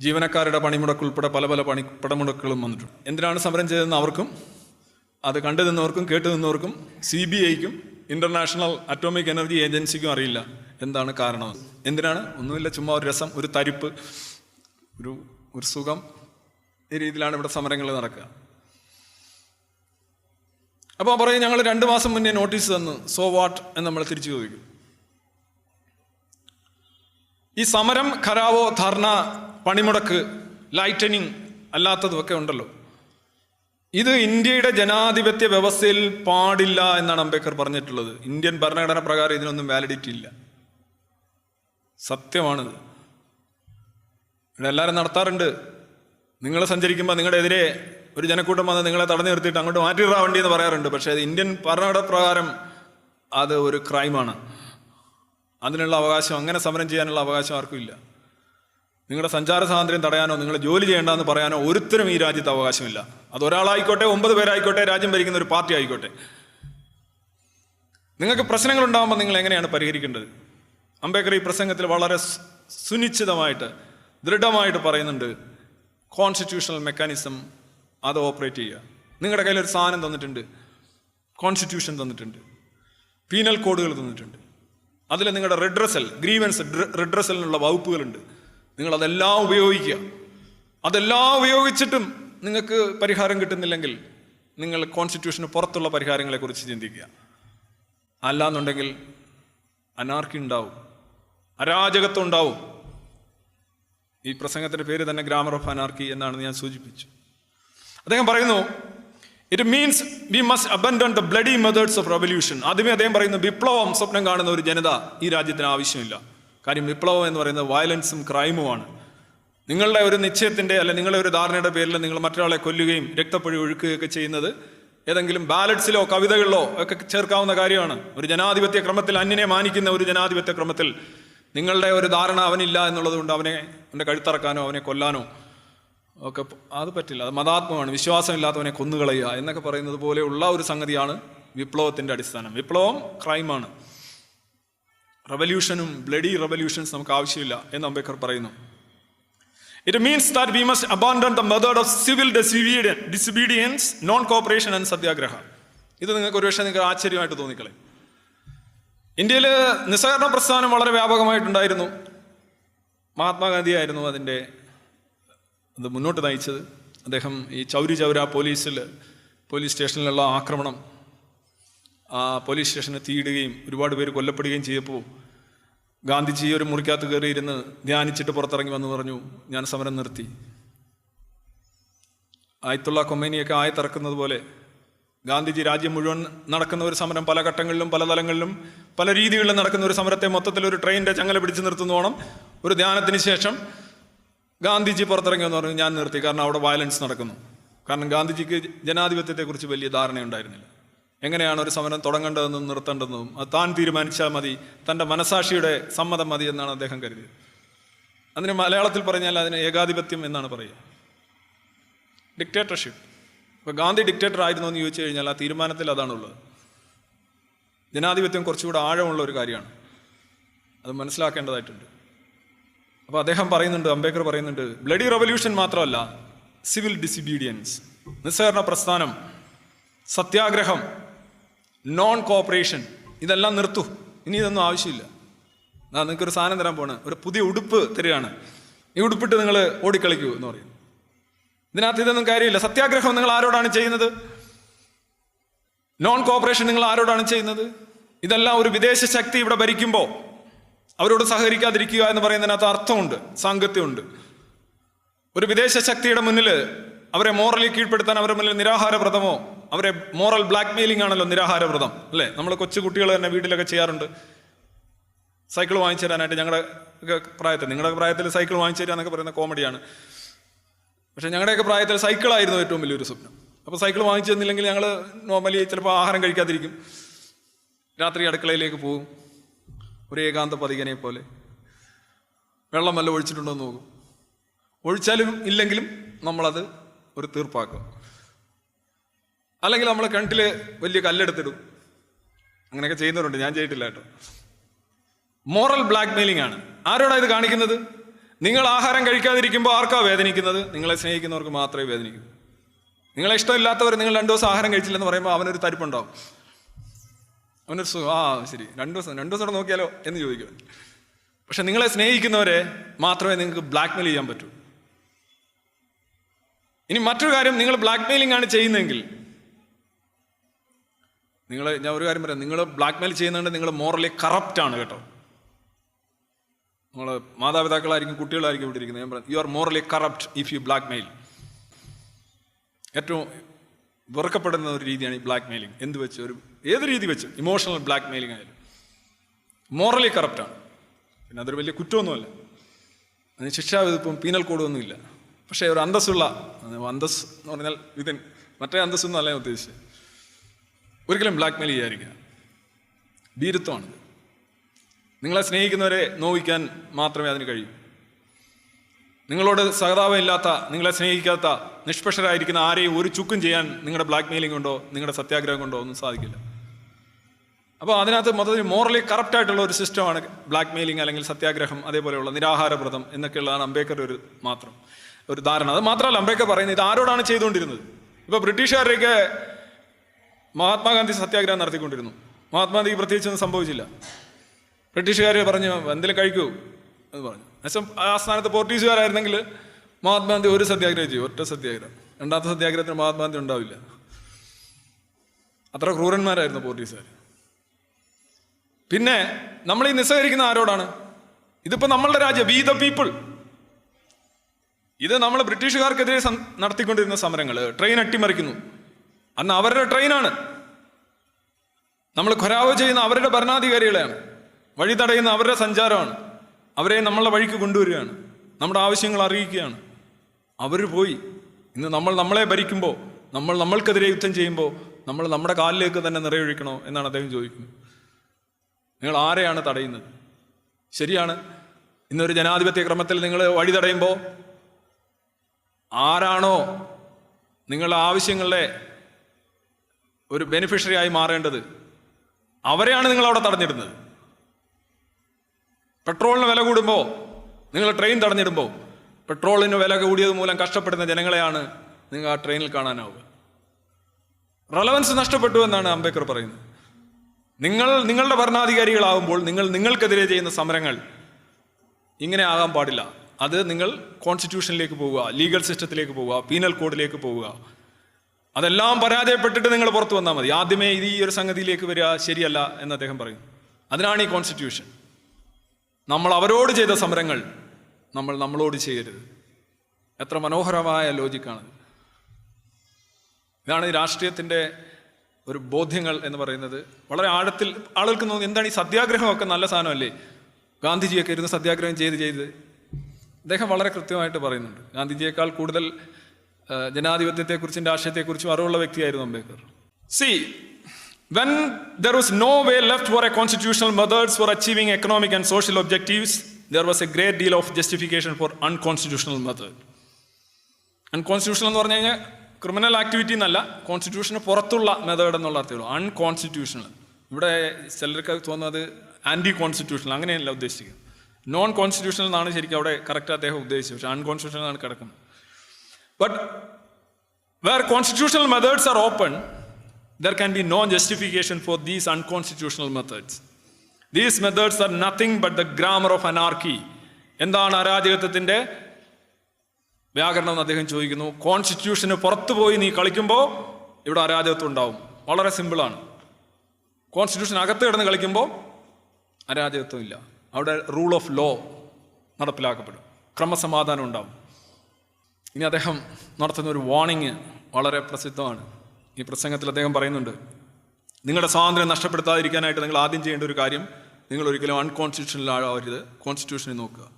ജീവനക്കാരുടെ പണിമുടക്ക് ഉൾപ്പെടെ പല പല പണി പടമുടക്കുകളും വന്നിട്ടുണ്ട്. എന്തിനാണ് സമരം ചെയ്തതെന്ന് അവർക്കും അത് കണ്ടു നിന്നവർക്കും കേട്ടു നിന്നവർക്കും സി ബി ഐക്കും ഇന്റർനാഷണൽ അറ്റോമിക് എനർജി ഏജൻസിക്കും അറിയില്ല എന്താണ് കാരണം. എന്തിനാണ്? ഒന്നുമില്ല ചുമ്മാ ഒരു രസം ഒരു തരിപ്പ് ഒരു ഒരു സുഖം ഈ രീതിയിലാണ് ഇവിടെ സമരങ്ങൾ നടക്കുക. അപ്പോൾ പറയും ഞങ്ങൾ രണ്ട് മാസം മുന്നേ നോട്ടീസ് തന്നു. സോ വാട്ട് എന്ന് നമ്മൾ തിരിച്ചു ചോദിക്കും. ഈ സമരം ഖരാവോ ധർണ പണിമുടക്ക് ലൈറ്റനിങ് അല്ലാത്തതുമൊക്കെ ഉണ്ടല്ലോ. ഇത് ഇന്ത്യയുടെ ജനാധിപത്യ വ്യവസ്ഥയിൽ പാടില്ല എന്നാണ് അംബേദ്കർ പറഞ്ഞിട്ടുള്ളത്. ഇന്ത്യൻ ഭരണഘടന പ്രകാരം ഇതിനൊന്നും വാലിഡിറ്റി ഇല്ല. സത്യമാണിത് ഇവിടെ എല്ലാവരും നടത്താറുണ്ട്. നിങ്ങൾ സഞ്ചരിക്കുമ്പോൾ നിങ്ങളുടെ എതിരെ ഒരു ജനക്കൂട്ടം വന്ന് നിങ്ങളെ തടഞ്ഞു നിർത്തിയിട്ട് അങ്ങോട്ട് മാറ്റിയിടാ വണ്ടി എന്ന് പറയാറുണ്ട്. പക്ഷേ അത് ഇന്ത്യൻ ഭരണഘടന പ്രകാരം അത് ഒരു ക്രൈമാണ് അതിനുള്ള അവകാശം അങ്ങനെ സമരം ചെയ്യാനുള്ള അവകാശം ആർക്കും ഇല്ല. നിങ്ങളുടെ സഞ്ചാര സ്വാതന്ത്ര്യം തടയാനോ നിങ്ങളെ ജോലി ചെയ്യേണ്ടെന്ന് പറയാനോ ഒരുത്തരും ഈ രാജ്യത്ത് അവകാശമില്ല. അത് ഒരാളായിക്കോട്ടെ ഒമ്പത് പേരായിക്കോട്ടെ രാജ്യം ഭരിക്കുന്ന ഒരു പാർട്ടി ആയിക്കോട്ടെ. നിങ്ങൾക്ക് പ്രശ്നങ്ങൾ ഉണ്ടാകുമ്പോൾ നിങ്ങൾ എങ്ങനെയാണ് പരിഹരിക്കേണ്ടത്? അംബേദ്കർ ഈ പ്രസംഗത്തിൽ വളരെ സുനിശ്ചിതമായിട്ട് ദൃഢമായിട്ട് പറയുന്നുണ്ട് കോൺസ്റ്റിറ്റ്യൂഷണൽ മെക്കാനിസം അത് ഓപ്പറേറ്റ് ചെയ്യുക. നിങ്ങളുടെ കയ്യിൽ ഒരു സാധനം തന്നിട്ടുണ്ട് കോൺസ്റ്റിറ്റ്യൂഷൻ തന്നിട്ടുണ്ട് പീനൽ കോഡുകൾ തന്നിട്ടുണ്ട്. അതിൽ നിങ്ങളുടെ റിഡ്രസൽ ഗ്രീവൻസ് റിഡ്രസലിനുള്ള വകുപ്പുകളുണ്ട്. നിങ്ങൾ അതെല്ലാം ഉപയോഗിക്കുക. അതെല്ലാം ഉപയോഗിച്ചിട്ടും നിങ്ങൾക്ക് പരിഹാരം കിട്ടുന്നില്ലെങ്കിൽ നിങ്ങൾ കോൺസ്റ്റിറ്റ്യൂഷന് പുറത്തുള്ള പരിഹാരങ്ങളെക്കുറിച്ച് ചിന്തിക്കുക. അല്ലാന്നുണ്ടെങ്കിൽ അനാർക്കി ഉണ്ടാവും. അരാജകത്വം ഉണ്ടാവും. ഈ പ്രസംഗത്തിന്റെ പേര് തന്നെ ഗ്രാമർ ഓഫ് അനാർക്കി എന്നാണ് ഞാൻ സൂചിപ്പിച്ചു അദ്ദേഹം പറയുന്നു it means we must abandon the bloody methods of revolution ആദ്യമേ അദ്ദേഹം പറയുന്നു വിപ്ലവം സ്വപ്നം കാണുന്ന ഒരു ജനത ഈ രാജ്യത്തിന് ആവശ്യമില്ല. കാര്യം വിപ്ലവം എന്ന് പറയുന്നത് വയലൻസും ക്രൈമുമാണ് നിങ്ങളുടെ ഒരു നിശ്ചയത്തിന്റെ അല്ലെ നിങ്ങളുടെ ഒരു ധാരണയുടെ പേരിൽ നിങ്ങൾ മറ്റൊരാളെ കൊല്ലുകയും രക്തപ്പൊഴി ഒഴുക്കുകയൊക്കെ ചെയ്യുന്നത് ഏതെങ്കിലും ബാലറ്റ്സിലോ കവിതകളിലോ ഒക്കെ ചേർക്കാവുന്ന കാര്യമാണ്. ഒരു ജനാധിപത്യ ക്രമത്തിൽ അന്യനെ മാനിക്കുന്ന ഒരു ജനാധിപത്യ ക്രമത്തിൽ നിങ്ങളുടെ ഒരു ധാരണ അവനില്ല എന്നുള്ളതുകൊണ്ട് അവനെ അവന്റെ കഴുത്തറക്കാനോ അവനെ കൊല്ലാനോ ഒക്കെ അത് പറ്റില്ല. അത് മതാത്മമാണ്. വിശ്വാസമില്ലാത്തവനെ കൊന്നുകളയുക എന്നൊക്കെ പറയുന്നത് പോലെയുള്ള ഒരു സംഗതിയാണ് വിപ്ലവത്തിന്റെ അടിസ്ഥാനം. വിപ്ലവം ക്രൈമാണ് റവല്യൂഷനും ബ്ലഡി റെവല്യൂഷൻസ് നമുക്ക് ആവശ്യമില്ല എന്ന് അംബേദ്കർ പറയുന്നു. It means that we must abandon the method of civil disobedience non cooperation and satyagraha. ഇത് നിങ്ങൾക്ക് ഒരുപക്ഷെ നിങ്ങൾക്ക് ആശ്ചര്യമായിട്ട് തോന്നിക്കളെ. ഇന്ത്യയിൽ നിസ്സഹകരണ പ്രസ്ഥാനം വളരെ വ്യാപകമായിട്ടുണ്ടായിരുന്നു. മഹാത്മാഗാന്ധിയായിരുന്നു അതിന്റെ അത് മുന്നോട്ട് നയിച്ചത്. അദ്ദേഹം ഈ ചൗരി ചൗര പോലീസിൽ പോലീസ് സ്റ്റേഷനിലുള്ള ആക്രമണം ആ പോലീസ് സ്റ്റേഷനെ തീയിടുകയും ഒരുപാട് പേര് കൊല്ലപ്പെടുകയും ചെയ്തപ്പോൾ ഗാന്ധിജി ഒരു മുറിക്കകത്ത് കയറിയിരുന്ന് ധ്യാനിച്ചിട്ട് പുറത്തിറങ്ങി വന്ന് പറഞ്ഞു ഞാൻ സമരം നിർത്തി. ആയത്തുള്ള കൊമ്മേനിയൊക്കെ ആയത്തിറക്കുന്നത് പോലെ ഗാന്ധിജി രാജ്യം മുഴുവൻ നടക്കുന്ന ഒരു സമരം പല ഘട്ടങ്ങളിലും പല തലങ്ങളിലും പല രീതികളിലും നടക്കുന്ന ഒരു സമരത്തെ മൊത്തത്തിൽ ഒരു ട്രെയിനിന്റെ ചങ്ങല പിടിച്ചു നിർത്തുന്നോണം. ഒരു ധ്യാനത്തിന് ശേഷം ഗാന്ധിജി പുറത്തിറങ്ങി എന്ന് പറഞ്ഞു ഞാൻ നിർത്തി. കാരണം അവിടെ വയലൻസ് നടക്കുന്നു. കാരണം ഗാന്ധിജിക്ക് ജനാധിപത്യത്തെക്കുറിച്ച് വലിയ ധാരണയുണ്ടായിരുന്നില്ല. എങ്ങനെയാണ് ഒരു സമരം തുടങ്ങേണ്ടതെന്നും നിർത്തേണ്ടതെന്നും അത് താൻ തീരുമാനിച്ചാൽ മതി തന്റെ മനസാക്ഷിയുടെ സമ്മതം മതി എന്നാണ് അദ്ദേഹം കരുതിയത്. അതിന് മലയാളത്തിൽ പറഞ്ഞാൽ അതിന് ഏകാധിപത്യം എന്നാണ് പറയുക. ഡിക്റ്റേറ്റർഷിപ്പ് ഇപ്പോൾ ഗാന്ധി ഡിക്റ്റേറ്റർ ആയിരുന്നു എന്ന് ചോദിച്ചു കഴിഞ്ഞാൽ ആ തീരുമാനത്തിൽ അതാണുള്ളത്. ജനാധിപത്യം കുറച്ചുകൂടെ ആഴമുള്ള ഒരു കാര്യമാണ്. അത് മനസ്സിലാക്കേണ്ടതായിട്ടുണ്ട്. അപ്പോൾ അദ്ദേഹം പറയുന്നുണ്ട് അംബേദ്കർ പറയുന്നുണ്ട് ബ്ലഡി റവല്യൂഷൻ മാത്രമല്ല സിവിൽ ഡിസിബീഡിയൻസ് നിസ്സഹകരണ പ്രസ്ഥാനം സത്യാഗ്രഹം നോൺ കോപ്പറേഷൻ ഇതെല്ലാം നിർത്തു. ഇനി ഇതൊന്നും ആവശ്യമില്ല. എന്നാ നിങ്ങൾക്കൊരു സാധനം തരാൻ പോണ്. ഒരു പുതിയ ഉടുപ്പ് തരികയാണ്. ഈ ഉടുപ്പിട്ട് നിങ്ങൾ ഓടിക്കളിക്കൂ എന്ന് പറയും. ഇതിനകത്ത് ഇതൊന്നും കാര്യമില്ല. സത്യാഗ്രഹം നിങ്ങൾ ആരോടാണ് ചെയ്യുന്നത്? നോൺ കോപ്പറേഷൻ നിങ്ങൾ ആരോടാണ് ചെയ്യുന്നത്? ഇതെല്ലാം ഒരു വിദേശ ശക്തി ഇവിടെ ഭരിക്കുമ്പോൾ അവരോട് സഹകരിക്കാതിരിക്കുക എന്ന് പറയുന്നതിനകത്ത് അർത്ഥമുണ്ട് സാങ്കത്യമുണ്ട്. ഒരു വിദേശ ശക്തിയുടെ മുന്നിൽ അവരെ മോറലി കീഴ്പ്പെടുത്താൻ അവരുടെ മുന്നിൽ നിരാഹാര വ്രതമോ അവരെ മോറൽ ബ്ലാക്ക് മെയിലിംഗ് ആണല്ലോ നിരാഹാര വ്രതം അല്ലേ? നമ്മൾ കൊച്ചു കുട്ടികൾ തന്നെ വീട്ടിലൊക്കെ ചെയ്യാറുണ്ട്. സൈക്കിൾ വാങ്ങിച്ചു തരാനായിട്ട് ഞങ്ങളുടെ പ്രായത്തിൽ നിങ്ങളുടെ പ്രായത്തിൽ സൈക്കിൾ വാങ്ങിച്ചു തരിക എന്നൊക്കെ പറയുന്ന കോമഡിയാണ് പക്ഷേ ഞങ്ങളുടെയൊക്കെ പ്രായത്തിൽ സൈക്കിളായിരുന്നു ഏറ്റവും വലിയൊരു സ്വപ്നം. അപ്പോൾ സൈക്കിൾ വാങ്ങിച്ചു തന്നില്ലെങ്കിൽ ഞങ്ങൾ നോർമലി ചിലപ്പോൾ ആഹാരം കഴിക്കാതിരിക്കും. രാത്രി അടുക്കളയിലേക്ക് പോകും. ഒരു ഏകാന്ത പതികനെ പോലെ. വെള്ളം വല്ല ഒഴിച്ചിട്ടുണ്ടോ എന്ന് നോക്കും. ഒഴിച്ചാലും ഇല്ലെങ്കിലും നമ്മളത് ഒരു തീർപ്പാക്കും. അല്ലെങ്കിൽ നമ്മളെ കണ്ടിൽ വലിയ കല്ലെടുത്തിടും. അങ്ങനെയൊക്കെ ചെയ്യുന്നവരുണ്ട്. ഞാൻ ചെയ്തിട്ടില്ല കേട്ടോ. മോറൽ ബ്ലാക്ക് മെയിലിംഗ് ആണ്. ആരോടാ ഇത് കാണിക്കുന്നത്? നിങ്ങൾ ആഹാരം കഴിക്കാതിരിക്കുമ്പോൾ ആർക്കാ വേദനിക്കുന്നത്? നിങ്ങളെ സ്നേഹിക്കുന്നവർക്ക് മാത്രമേ വേദനിക്കൂ. നിങ്ങളെ ഇഷ്ടമില്ലാത്തവർ നിങ്ങൾ രണ്ടു ദിവസം ആഹാരം കഴിച്ചില്ലെന്ന് പറയുമ്പോൾ അവനൊരു തരിപ്പുണ്ടാവും. അവനൊരു സുഖം ആ ശരി. രണ്ടു ദിവസം രണ്ടു ദിവസം നോക്കിയാലോ എന്ന് ചോദിക്കും. പക്ഷെ നിങ്ങളെ സ്നേഹിക്കുന്നവരെ മാത്രമേ നിങ്ങൾക്ക് ബ്ലാക്ക്മെയിൽ ചെയ്യാൻ പറ്റൂ. ഇനി മറ്റൊരു കാര്യം നിങ്ങൾ ബ്ലാക്ക് മെയിലിംഗ് ആണ് ചെയ്യുന്നതെങ്കിൽ. നിങ്ങൾ ഞാൻ ഒരു കാര്യം പറയാം. നിങ്ങൾ ബ്ലാക്ക് മെയിൽ ചെയ്യുന്നുണ്ട് നിങ്ങൾ മോറലി കറപ്റ്റ് ആണ് കേട്ടോ. നിങ്ങൾ മാതാപിതാക്കളായിരിക്കും കുട്ടികളായിരിക്കും ഇവിടെ ഇരിക്കുന്നത്. ഞാൻ പറയാം you are morally corrupt if you blackmail ഏറ്റവും വെറുക്കപ്പെടുന്ന ഒരു രീതിയാണ് ഈ ബ്ലാക്ക് മെയിലിംഗ് എന്ത് വെച്ച്? ഒരു ഏത് രീതി വെച്ച്? ഇമോഷണൽ ബ്ലാക്ക് മെയിലിംഗ് ആയാലും മോറലി കറപ്റ്റാണ് പിന്നെ അതൊരു വലിയ കുറ്റമൊന്നുമല്ല. അതിന് ശിക്ഷാവിധിപ്പം പീനൽ കോഡൊന്നുമില്ല പക്ഷേ ഒരു അന്തസ്സുള്ള അന്തസ് എന്ന് പറഞ്ഞാൽ വിതിൻ മറ്റേ അന്തസ്സൊന്നും അല്ല ഞാൻ ഉദ്ദേശിച്ചത്. ഒരിക്കലും ബ്ലാക്ക് മെയിൽ ചെയ്യാതിരിക്കുക. ഭീരുത്വമാണ്. നിങ്ങളെ സ്നേഹിക്കുന്നവരെ നോവിക്കാൻ മാത്രമേ അതിന് കഴിയൂ. നിങ്ങളോട് സഹതാപമില്ലാത്ത നിങ്ങളെ സ്നേഹിക്കാത്ത നിഷ്പക്ഷരായിരിക്കുന്ന ആരെയും ഒരു ചുക്കും ചെയ്യാൻ നിങ്ങളുടെ ബ്ലാക്ക് മെയിലിംഗ് കൊണ്ടോ നിങ്ങളുടെ സത്യാഗ്രഹം കൊണ്ടോ ഒന്നും സാധിക്കില്ല. അപ്പോൾ അതിനകത്ത് മൊത്തത്തിൽ മോറലി കറപ്റ്റ് ആയിട്ടുള്ള ഒരു സിസ്റ്റമാണ് ബ്ലാക്ക് മെയിലിംഗ് അല്ലെങ്കിൽ സത്യാഗ്രഹം അതേപോലെയുള്ള നിരാഹാരവ്രതം എന്നൊക്കെയുള്ളതാണ് അംബേദ്കർ ഒരു മാത്രം. ഒരു ധാരണ. അത് മാത്രമല്ല അംബേദ്കർ പറയുന്നത് ഇത് ആരോടാണ് ചെയ്തുകൊണ്ടിരുന്നത്? ഇപ്പോൾ ബ്രിട്ടീഷുകാരുടെയൊക്കെ മഹാത്മാഗാന്ധി സത്യാഗ്രഹം നടത്തിക്കൊണ്ടിരുന്നു. മഹാത്മാഗാന്ധിക്ക് പ്രത്യേകിച്ചൊന്നും സംഭവിച്ചില്ല. ബ്രിട്ടീഷുകാർ പറഞ്ഞു എന്തെങ്കിലും കഴിക്കൂ എന്ന് പറഞ്ഞു. എന്നുവെച്ചാൽ ആ സ്ഥാനത്ത് പോർട്ടീസുകാരായിരുന്നെങ്കിൽ മഹാത്മാഗാന്ധി ഒരു സത്യാഗ്രഹം ചെയ്യും ഒറ്റ സത്യാഗ്രഹം. രണ്ടാമത്തെ സത്യാഗ്രഹത്തിന് മഹാത്മാഗാന്ധി ഉണ്ടാവില്ല. അത്ര ക്രൂരന്മാരായിരുന്നു പോർട്ടീസുകാർ പിന്നെ നമ്മൾ ഈ നിസ്സഹരിക്കുന്ന ആരോടാണ്? ഇതിപ്പോൾ നമ്മളുടെ രാജ്യം വി ദ പീപ്പിൾ ഇത് നമ്മൾ ബ്രിട്ടീഷുകാർക്കെതിരെ നടത്തിക്കൊണ്ടിരുന്ന സമരങ്ങൾ ട്രെയിൻ അട്ടിമറിക്കുന്നു. അന്ന് അവരുടെ ട്രെയിനാണ് നമ്മൾ ഖൊരാവ് ചെയ്യുന്ന അവരുടെ ഭരണാധികാരികളെയാണ്. വഴി തടയുന്ന അവരുടെ സഞ്ചാരമാണ്. അവരെ നമ്മളെ വഴിക്ക് കൊണ്ടുവരികയാണ്. നമ്മുടെ ആവശ്യങ്ങൾ അറിയിക്കുകയാണ്. അവർ പോയി. ഇന്ന് നമ്മൾ നമ്മളെ ഭരിക്കുമ്പോൾ നമ്മൾ നമ്മൾക്കെതിരെ യുദ്ധം ചെയ്യുമ്പോൾ നമ്മൾ നമ്മുടെ കാലിലേക്ക് തന്നെ നിറയൊഴിക്കണോ എന്നാണ് അദ്ദേഹം ചോദിക്കുന്നത്. നിങ്ങൾ ആരെയാണ് തടയുന്നത്? ശരിയാണ്. ഇന്നൊരു ജനാധിപത്യ ക്രമത്തിൽ നിങ്ങൾ വഴി തടയുമ്പോൾ ആരാണോ നിങ്ങളുടെ ആവശ്യങ്ങളുടെ ഒരു ബെനിഫിഷ്യറി ആയി മാറേണ്ടത് അവരെയാണ് നിങ്ങൾ അവിടെ തടഞ്ഞിടുന്നത്. പെട്രോളിന് വില കൂടുമ്പോൾ നിങ്ങൾ ട്രെയിൻ തടഞ്ഞിടുമ്പോൾ പെട്രോളിന് വില കൂടിയത് മൂലം കഷ്ടപ്പെടുന്ന ജനങ്ങളെയാണ് നിങ്ങൾ ആ ട്രെയിനിൽ കാണാനാവുക. റെലവൻസ് നഷ്ടപ്പെട്ടു എന്നാണ് അംബേദ്കർ പറയുന്നത്. നിങ്ങൾ നിങ്ങളുടെ ഭരണാധികാരികളാവുമ്പോൾ നിങ്ങൾ നിങ്ങൾക്കെതിരെ ചെയ്യുന്ന സമരങ്ങൾ ഇങ്ങനെ ആകാൻ പാടില്ല. അത് നിങ്ങൾ കോൺസ്റ്റിറ്റ്യൂഷനിലേക്ക് പോവുക ലീഗൽ സിസ്റ്റത്തിലേക്ക് പോവുക പീനൽ കോഡിലേക്ക് പോവുക. അതെല്ലാം പരാജയപ്പെട്ടിട്ട് നിങ്ങൾ പുറത്തു വന്നാൽ മതി. ആദ്യമേ ഇത് ഈ ഒരു സംഗതിയിലേക്ക് വരിക ശരിയല്ല എന്ന് അദ്ദേഹം പറയും. അതിനാണ് ഈ കോൺസ്റ്റിറ്റ്യൂഷൻ നമ്മൾ അവരോട് ചെയ്ത സമരങ്ങൾ നമ്മൾ നമ്മളോട് ചെയ്യരുത്. എത്ര മനോഹരമായ ലോജിക്കാണ് ഇതാണ് ഈ രാഷ്ട്രീയത്തിന്റെ ഒരു ബോധ്യങ്ങൾ എന്ന് പറയുന്നത്. വളരെ ആഴത്തിൽ ആളുകൾക്ക് തോന്നുന്നു എന്താണ് ഈ സത്യാഗ്രഹമൊക്കെ നല്ല സാധനമല്ലേ? ഗാന്ധിജിയൊക്കെ ഇരുന്ന് സത്യാഗ്രഹം ചെയ്ത് ചെയ്ത് അദ്ദേഹം വളരെ കൃത്യമായിട്ട് പറയുന്നുണ്ട്. ഗാന്ധിജിയേക്കാൾ കൂടുതൽ ജനാധിപത്യത്തെക്കുറിച്ചും രാഷ്ട്രീയത്തെക്കുറിച്ചും അറിവുള്ള വ്യക്തിയായിരുന്നു Ambedkar. See when there was no way left for a constitutional methods for achieving economic and social objectives there was a great deal of justification for unconstitutional method unconstitutional എന്ന് പറഞ്ഞു കഴിഞ്ഞാൽ ക്രിമിനൽ ആക്ടിവിറ്റി എന്നല്ല കോൺസ്റ്റിറ്റ്യൂഷന് പുറത്തുള്ള method എന്നുള്ള അർത്ഥമുള്ളൂ unconstitutional ഇവിടെ ചിലർക്ക് തോന്നുന്നത് anti constitutional അങ്ങനെയല്ല ഉദ്ദേശിക്കുന്നത്. നോൺ കോൺസ്റ്റിറ്റ്യൂഷണൽ എന്നാണ് ശരിക്കും അവിടെ കറക്റ്റ് അദ്ദേഹം ഉദ്ദേശിച്ചത്. പക്ഷേ അൺകോൺസ്റ്റിറ്റ്യൂഷണൽ ആണ് കിടക്കുന്നത്. But where constitutional methods are open there can be no justification for these unconstitutional methods these methods are nothing but the grammar of anarchy എന്താണ് അരാജകത്വത്തിന്റെ വ്യാകരണം എന്ന് അദ്ദേഹം ചോദിക്കുന്നു. കോൺസ്റ്റിറ്റ്യൂഷന് പുറത്തു പോയി നീ കളിക്കുമ്പോൾ ഇവിടെ അരാജകത്വം ഉണ്ടാവും. വളരെ സിമ്പിളാണ് കോൺസ്റ്റിറ്റ്യൂഷൻ അകത്ത് കിടന്ന് കളിക്കുമ്പോൾ അരാജകത്വം ഇല്ല. അവിടെ റൂൾ ഓഫ് ലോ നടപ്പിലാക്കപ്പെടും. ക്രമസമാധാനം ഉണ്ടാവും. ഇനി അദ്ദേഹം നടത്തുന്ന ഒരു വാണിങ് വളരെ പ്രസിദ്ധമാണ്. ഈ പ്രസംഗത്തിൽ അദ്ദേഹം പറയുന്നുണ്ട് നിങ്ങളുടെ സ്വാതന്ത്ര്യം നഷ്ടപ്പെടുത്താതിരിക്കാനായിട്ട് നിങ്ങൾ ആദ്യം ചെയ്യേണ്ട ഒരു കാര്യം നിങ്ങൾ ഒരിക്കലും അൺകോൺസ്റ്റിറ്റ്യൂഷനിലാവരുത് കോൺസ്റ്റിറ്റ്യൂഷനിൽ നോക്കുക.